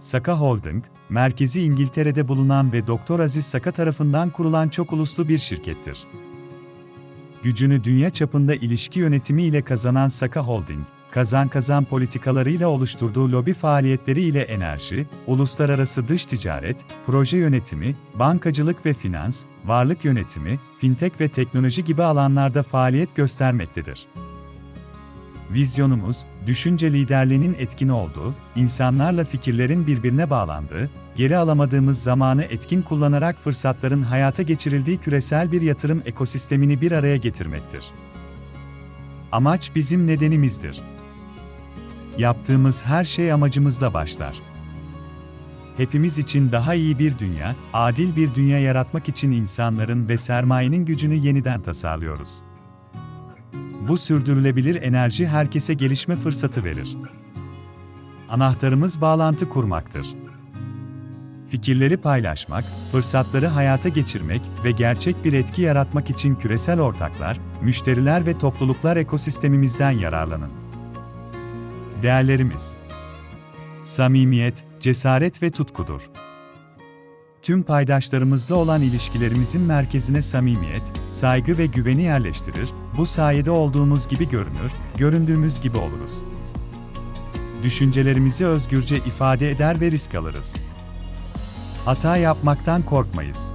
Saka Holding, merkezi İngiltere'de bulunan ve Doktor Aziz Saka tarafından kurulan çok uluslu bir şirkettir. Gücünü dünya çapında ilişki yönetimi ile kazanan Saka Holding, kazan-kazan politikalarıyla oluşturduğu lobi faaliyetleri ile enerji, uluslararası dış ticaret, proje yönetimi, bankacılık ve finans, varlık yönetimi, fintech ve teknoloji gibi alanlarda faaliyet göstermektedir. Vizyonumuz, düşünce liderliğinin etkin olduğu, insanlarla fikirlerin birbirine bağlandığı, geri alamadığımız zamanı etkin kullanarak fırsatların hayata geçirildiği küresel bir yatırım ekosistemini bir araya getirmektir. Amaç bizim nedenimizdir. Yaptığımız her şey amacımızla başlar. Hepimiz için daha iyi bir dünya, adil bir dünya yaratmak için insanların ve sermayenin gücünü yeniden tasarlıyoruz. Bu sürdürülebilir enerji herkese gelişme fırsatı verir. Anahtarımız bağlantı kurmaktır. Fikirleri paylaşmak, fırsatları hayata geçirmek ve gerçek bir etki yaratmak için küresel ortaklar, müşteriler ve topluluklar ekosistemimizden yararlanın. Değerlerimiz Samimiyet, cesaret ve tutkudur. Tüm paydaşlarımızla olan ilişkilerimizin merkezine samimiyet, saygı ve güveni yerleştirir, bu sayede olduğumuz gibi görünür, göründüğümüz gibi oluruz. Düşüncelerimizi özgürce ifade eder ve risk alırız. Hata yapmaktan korkmayız.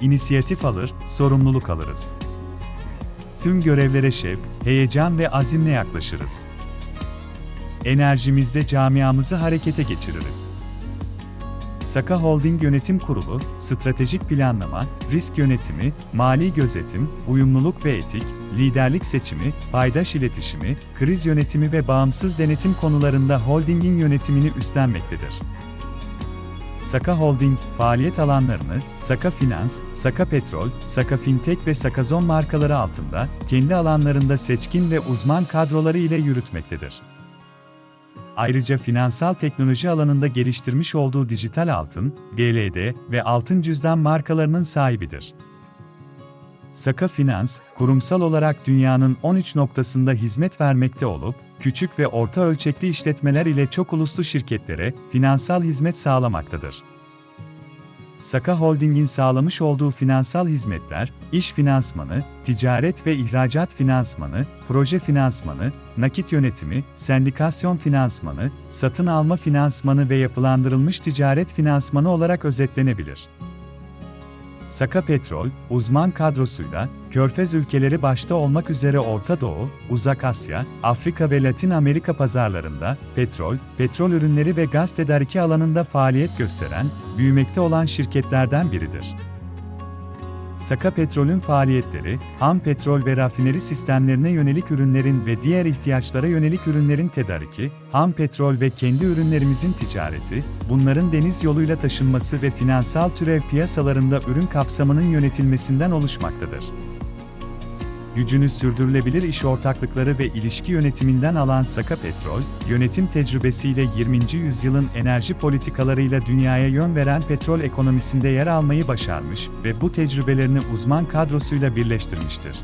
İnisiyatif alır, sorumluluk alırız. Tüm görevlere şevk, heyecan ve azimle yaklaşırız. Enerjimizde camiamızı harekete geçiririz. Saka Holding Yönetim Kurulu, stratejik planlama, risk yönetimi, mali gözetim, uyumluluk ve etik, liderlik seçimi, paydaş iletişimi, kriz yönetimi ve bağımsız denetim konularında holdingin yönetimini üstlenmektedir. Saka Holding, faaliyet alanlarını, Saka Finans, Saka Petrol, Saka Fintech ve Sakazon markaları altında, kendi alanlarında seçkin ve uzman kadroları ile yürütmektedir. Ayrıca finansal teknoloji alanında geliştirmiş olduğu dijital altın, GLD ve altın cüzdan markalarının sahibidir. Saka Finans, kurumsal olarak dünyanın 13 noktasında hizmet vermekte olup, küçük ve orta ölçekli işletmeler ile çok uluslu şirketlere finansal hizmet sağlamaktadır. Saka Holding'in sağlamış olduğu finansal hizmetler, iş finansmanı, ticaret ve ihracat finansmanı, proje finansmanı, nakit yönetimi, sendikasyon finansmanı, satın alma finansmanı ve yapılandırılmış ticaret finansmanı olarak özetlenebilir. Saka Petrol, uzman kadrosuyla, Körfez ülkeleri başta olmak üzere Orta Doğu, Uzak Asya, Afrika ve Latin Amerika pazarlarında petrol, petrol ürünleri ve gaz tedariki alanında faaliyet gösteren, büyümekte olan şirketlerden biridir. Saka Petrol'ün faaliyetleri, ham petrol ve rafineri sistemlerine yönelik ürünlerin ve diğer ihtiyaçlara yönelik ürünlerin tedariki, ham petrol ve kendi ürünlerimizin ticareti, bunların deniz yoluyla taşınması ve finansal türev piyasalarında ürün kapsamının yönetilmesinden oluşmaktadır. Gücünü sürdürülebilir iş ortaklıkları ve ilişki yönetiminden alan Saka Petrol, yönetim tecrübesiyle 20. yüzyılın enerji politikalarıyla dünyaya yön veren petrol ekonomisinde yer almayı başarmış ve bu tecrübelerini uzman kadrosuyla birleştirmiştir.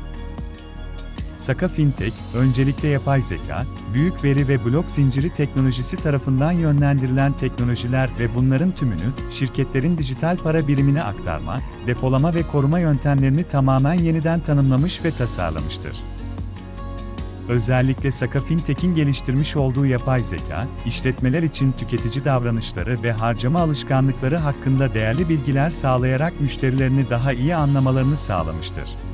Saka Fintech, öncelikle yapay zeka, büyük veri ve blok zinciri teknolojisi tarafından yönlendirilen teknolojiler ve bunların tümünü şirketlerin dijital para birimine aktarma, depolama ve koruma yöntemlerini tamamen yeniden tanımlamış ve tasarlamıştır. Özellikle Saka Fintech'in geliştirmiş olduğu yapay zeka, işletmeler için tüketici davranışları ve harcama alışkanlıkları hakkında değerli bilgiler sağlayarak müşterilerini daha iyi anlamalarını sağlamıştır.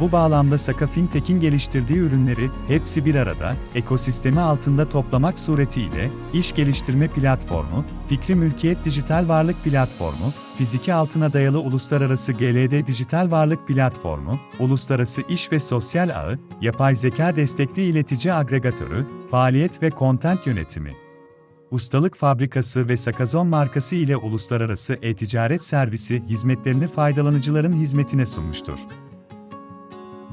Bu bağlamda Saka Fintech'in geliştirdiği ürünleri hepsi bir arada, ekosistemi altında toplamak suretiyle iş geliştirme platformu, fikri mülkiyet dijital varlık platformu, fiziki altına dayalı uluslararası GLD dijital varlık platformu, uluslararası iş ve sosyal ağı, yapay zeka destekli iletici agregatörü, faaliyet ve content yönetimi. Ustalık Fabrikası ve Sakazon markası ile uluslararası e-ticaret servisi hizmetlerini faydalanıcıların hizmetine sunmuştur.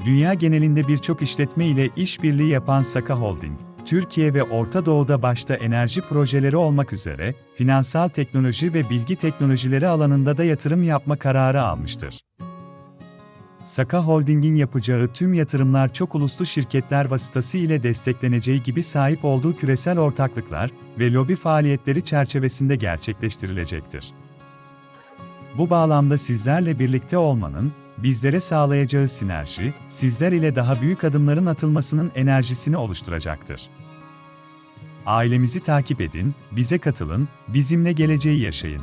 Dünya genelinde birçok işletme ile işbirliği yapan Saka Holding, Türkiye ve Orta Doğu'da başta enerji projeleri olmak üzere finansal teknoloji ve bilgi teknolojileri alanında da yatırım yapma kararı almıştır. Saka Holding'in yapacağı tüm yatırımlar çok uluslu şirketler vasıtası ile destekleneceği gibi sahip olduğu küresel ortaklıklar ve lobi faaliyetleri çerçevesinde gerçekleştirilecektir. Bu bağlamda sizlerle birlikte olmanın, bizlere sağlayacağı sinerji, sizler ile daha büyük adımların atılmasının enerjisini oluşturacaktır. Ailemizi takip edin, bize katılın, bizimle geleceği yaşayın.